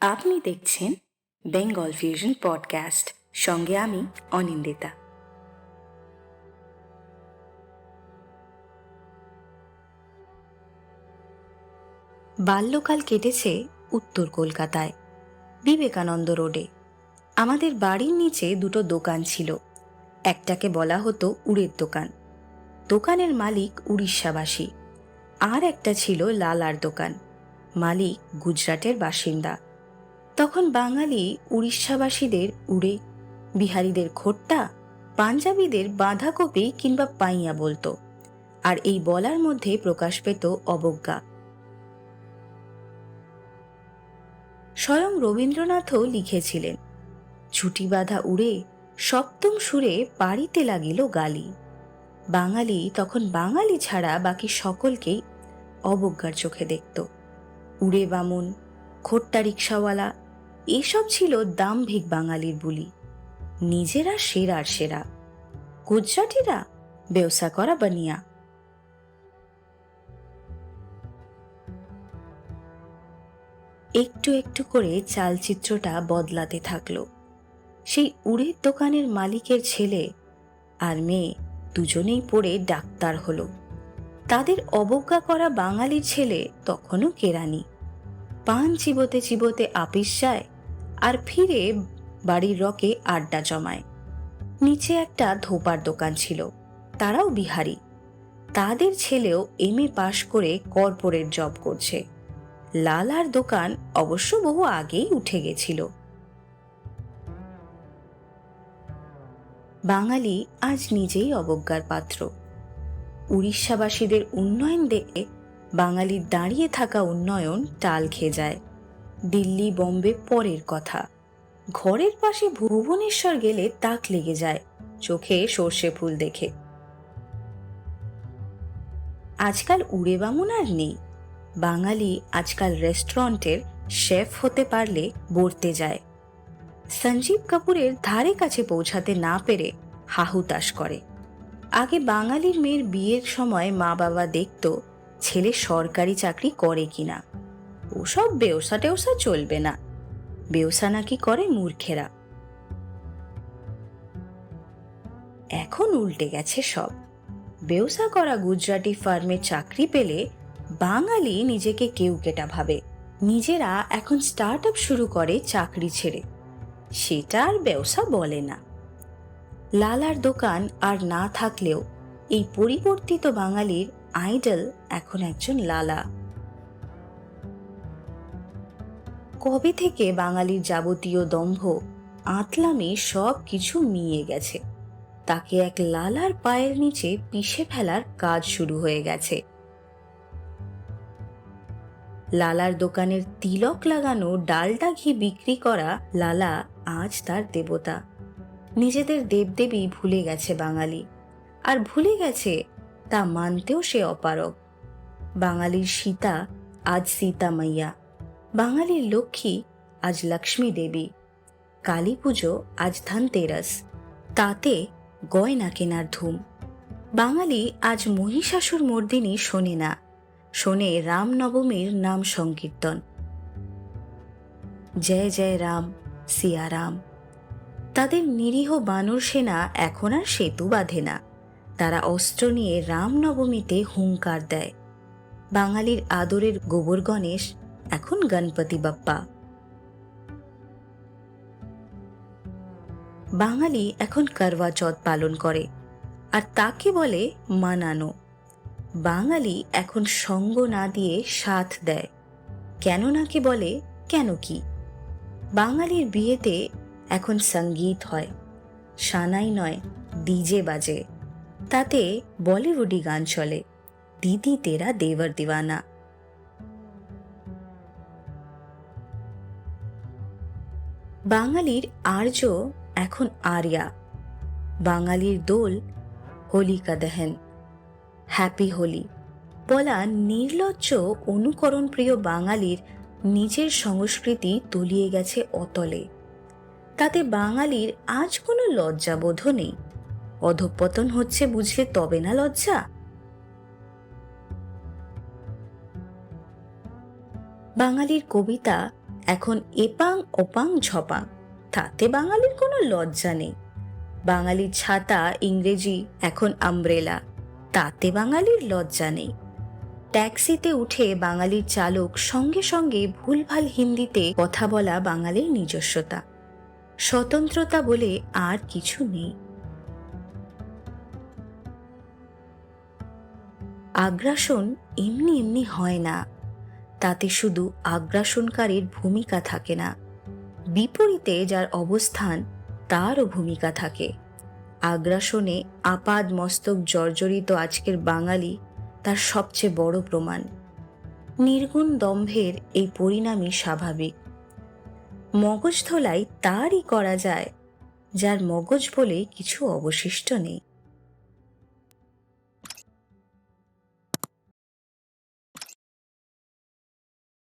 আপনি দেখছেন Bengal fusion podcast, সঙ্গে আমি অনিন্দিতা। বাল্যকাল কেটেছে উত্তর কলকাতায়, বিবেকানন্দ রোডে। আমাদের বাড়ির নিচে দুটো দোকান ছিল। একটাকে বলা হতো উড়ের দোকান। দোকানের মালিক উড়িষ্যাবাসী। আর একটা ছিল লালার দোকান। মালিক গুজরাটের বাসিন্দা। তখন বাঙালি উড়িষ্যাবাসীদের উড়ে, বিহারীদের খোট্টা, পাঞ্জাবিদের বাঁধাকপি কিংবা পাইয়া বলতো, আর এই বলার মধ্যে প্রকাশ পেত অবজ্ঞা। স্বয়ং রবীন্দ্রনাথও লিখেছিলেন, ছুটি বাঁধা উড়ে, সপ্তম সুরে পাড়িতে লাগিল গালি। বাঙালি তখন বাঙালি ছাড়া বাকি সকলকেই অবজ্ঞার চোখে দেখত। উড়ে বামুন, খোট্টা রিক্সাওয়ালা এসব ছিল দাম্ভিক বাঙালির বুলি। নিজেরা সেরার সেরা। গুজরাটিরা ব্যবসা করা বানিয়া। একটু একটু করে চালচিত্রটা বদলাতে থাকল। সেই উড়ের দোকানের মালিকের ছেলে আর মেয়ে দুজনেই পড়ে ডাক্তার হলো। তাদের অবজ্ঞা করা বাঙালির ছেলে তখনও কেরানি পান চিবোতে চিবোতে আপিস যায় আর ফিরে বাড়ির রকে আড্ডা জমায়। নিচে একটা ধোপার দোকান ছিল, তারাও বিহারি। তাদের ছেলেও এম এ পাশ করে কর্পোরেট জব করছে। লালার দোকান অবশ্য বহু আগেই উঠে গেছিল। বাঙালি আজ নিজেই অবজ্ঞার পাত্র। উড়িষ্যাবাসীদের উন্নয়ন দেখে বাঙালির দাঁড়িয়ে থাকা উন্নয়ন টাল খেয়ে যায়। দিল্লি, বম্বে পরের কথা। ঘরের পাশে ভুবনেশ্বর গেলে তাক লেগে যায়, চোখে সর্ষে ফুল দেখে। আজকাল উড়ে বামুন আর নেই। বাঙালি আজকাল রেস্টুরেন্টের শেফ হতে পারলে বর্তে যায়। সঞ্জীব কাপুরের ধারে কাছে পৌঁছাতে না পেরে হাহুতাশ করে। আগে বাঙালির মেয়ের বিয়ের সময় মা বাবা দেখত, ছেলে সরকারি চাকরি করে কিনা। ওসব বেওসা টেওসা চলবে না। বেওসা নাকি করে মূর্খেরা। এখন উল্টে গেছে সব। বেওসা করা গুজরাটি ফার্মে চাকরি পেলে বাঙালি নিজেকে কেউ কেটা ভাবে। নিজেরা এখন স্টার্ট আপ শুরু করে চাকরি ছেড়ে। সেটা আর ব্যবসা বলে না। লালার দোকান আর না থাকলেও এই পরিবর্তিত বাঙালির আইডল এখন একজন লালা। কবে থেকে বাঙালির যাবতীয় দম্ভ, আতলামি সব কিছু মিয়ে গেছে। তাকে এক লালার পায়ের নিচে পিষে ফেলার কাজ শুরু হয়ে গেছে। লালার দোকানের তিলক লাগানো ডালটা ঘি বিক্রি করা লালা আজ তার দেবতা। নিজেদের দেবদেবী ভুলে গেছে বাঙালি। আর ভুলে গেছে তা মানতেও সে অপারক বাঙালির সীতা আজ সীতা মাইয়া বাঙালির লক্ষ্মী আজ লক্ষ্মী দেবী। কালী পুজো আজ ধনতেরাস, তাতে গয়না কেনার ধুম। বাঙালি আজ মহিষাসুর মর্দিনী শোনে না, শোনে রামনবমীর নাম সংকীর্তন। জয় জয় রাম সিয়ারাম তাদের নিরীহ বানর সেনা এখন আর সেতু বাঁধে না। তারা অস্ত্র নিয়ে রামনবমীতে হুঙ্কার দেয়। বাঙালির আদরের গোবর গণেশ এখন গণপতি বাপ্পা। বাঙালি এখন করওয়া চৌথ পালন করে, আর তাকে বলে মানানো। বাঙালি এখন সঙ্গ না দিয়ে সাথ দেয়। কেন নাকি বলে, কেন কি? বাঙালির বিয়েতে এখন সংগীত হয়, সানাই নয়, ডিজে বাজে। তাতে বলিউডি গান চলে, দিদি তেরা দেবর দিওয়ানা। বাঙালির আর্য এখন আরিয়া। বাঙালির দোল হোলিকা দেহেন, হ্যাপি হোলি। বলা নির্লজ্জ অনুকরণ প্রিয় বাঙালির নিজের সংস্কৃতি তলিয়ে গেছে অতলে। তাতে বাঙালির আজ কোনো লজ্জাবোধ নেই। অধঃপতন হচ্ছে বুঝলে তবে না লজ্জা? বাঙালির কবিতা এখন এপাং ওপাং ঝপাং। তাতে বাঙালির কোনো লজ্জা নেই। বাঙালির ছাতা, ইংরেজি, এখন আমব্রেলা। তাতে বাঙালির লজ্জা নেই। ট্যাক্সিতে উঠে বাঙালির চালক সঙ্গে সঙ্গে ভুলভাল হিন্দিতে কথা বলা বাঙালির নিজস্বতা। স্বতন্ত্রতা বলে আর কিছু নেই। আগ্রাসন এমনি এমনি হয় না। তাতে শুধু আগ্রাসনকারীর ভূমিকা থাকে না। বিপরীতে যার অবস্থান, তারও ভূমিকা থাকে। আগ্রাসনে আপাদ মস্তক জর্জরিত আজকের বাঙালি তার সবচেয়ে বড় প্রমাণ। নির্গুণ দম্ভের এই পরিণামই স্বাভাবিক। মগজ ধোলাই তারই করা যায়, যার মগজ বলে কিছু অবশিষ্ট নেই।